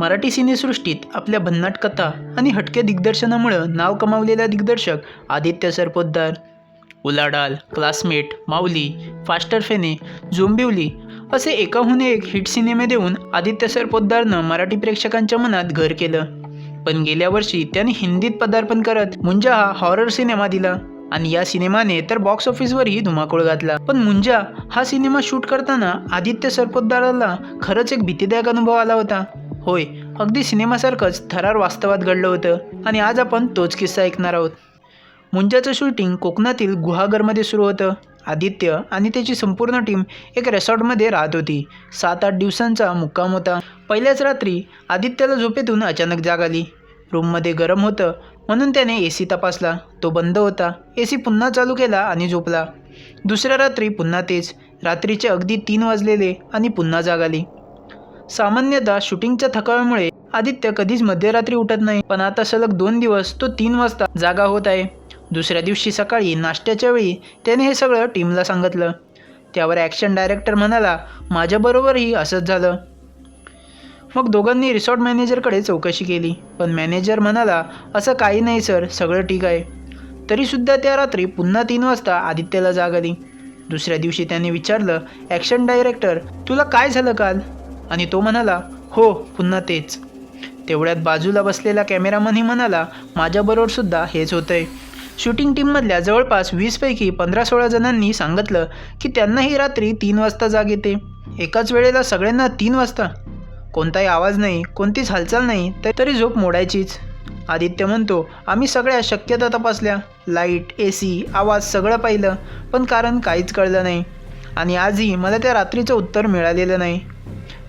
मराठी सिनेसृष्टीत आपल्या भन्नाट कथा आणि हटके दिग्दर्शनामुळं नाव कमावलेला दिग्दर्शक आदित्य सरपोतदार उलाढाल क्लासमेट माऊली फास्टर फेने झोंबिवली असे एकाहून एक हिट सिनेमे देऊन आदित्य सरपोतदारनं मराठी प्रेक्षकांच्या मनात घर केलं. पण गेल्या वर्षी त्याने हिंदीत पदार्पण करत मुंजा हा हॉरर सिनेमा दिला आणि या सिनेमाने तर बॉक्स ऑफिसवरही धुमाकूळ घातला. पण मुंजा हा सिनेमा शूट करताना आदित्य सरपोतदाराला खरंच एक भीतीदायक अनुभव आला होता. होय अगदी सिनेमासारखंच थरार वास्तवात घडलं होतं आणि आज आपण तोच किस्सा ऐकणार आहोत. मुंजाचं शूटिंग कोकणातील गुहागरमध्ये सुरू होतं. आदित्य आणि त्याची संपूर्ण टीम एक रेसॉर्टमध्ये राहत होती. सात आठ दिवसांचा मुक्काम होता. पहिल्याच रात्री आदित्याला झोपेतून अचानक जाग आली. रूममध्ये गरम होतं म्हणून त्याने ए सी तपासला. तो बंद होता. ए सी पुन्हा चालू केला आणि झोपला. दुसऱ्या रात्री पुन्हा तेच. रात्रीचे अगदी तीन वाजलेले आणि पुन्हा जाग आली. सामान्यतः शूटिंगच्या थकाव्यामुळे आदित्य कधीच मध्यरात्री उठत नाही. पण आता सलग दोन दिवस तो तीन वाजता जागा होत आहे. दुसऱ्या दिवशी सकाळी नाश्त्याच्या वेळी त्याने हे सगळं टीमला सांगितलं. त्यावर ॲक्शन डायरेक्टर म्हणाला माझ्याबरोबरही असंच झालं. मग दोघांनी रिसॉर्ट मॅनेजरकडे चौकशी केली. पण मॅनेजर म्हणाला असं काही नाही सर सगळं ठीक आहे. तरीसुद्धा त्या रात्री पुन्हा तीन वाजता आदित्यला जाग आली. दुसऱ्या दिवशी त्याने विचारलं ॲक्शन डायरेक्टर तुला काय झालं काल? आणि तो म्हणाला हो पुन्हा तेच. तेवढ्यात बाजूला बसलेला कॅमेरामनही म्हणाला माझ्याबरोबरसुद्धा हेच होतं आहे शूटिंग टीममधल्या जवळपास वीसपैकी पंधरा सोळा जणांनी सांगितलं की त्यांनाही रात्री तीन वाजता जाग येते. एकाच वेळेला सगळ्यांना तीन वाजता. कोणताही आवाज नाही कोणतीच हालचाल नाही तर तरी झोप मोडायचीच. आदित्य म्हणतो आम्ही सगळ्या शक्यता तपासल्या. लाइट ए सी आवाज सगळं पाहिलं पण कारण काहीच कळलं नाही. आणि आजही मला त्या रात्रीचं उत्तर मिळालेलं नाही.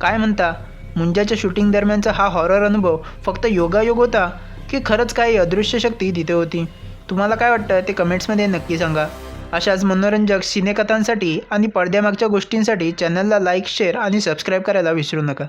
काय म्हणता? मुंजाच्या शूटिंग दरम्यानचा हा हॉरर अनुभव फक्त योगायोग होता की खरंच काही अदृश्य शक्ती तिथे होती? तुम्हाला काय वाटतं? ते कमेंट्समध्ये नक्की सांगा. अशाच मनोरंजक सिनेकथांसाठी आणि पडद्यामागच्या गोष्टींसाठी चॅनलला लाईक शेअर आणि सबस्क्राईब करायला विसरू नका.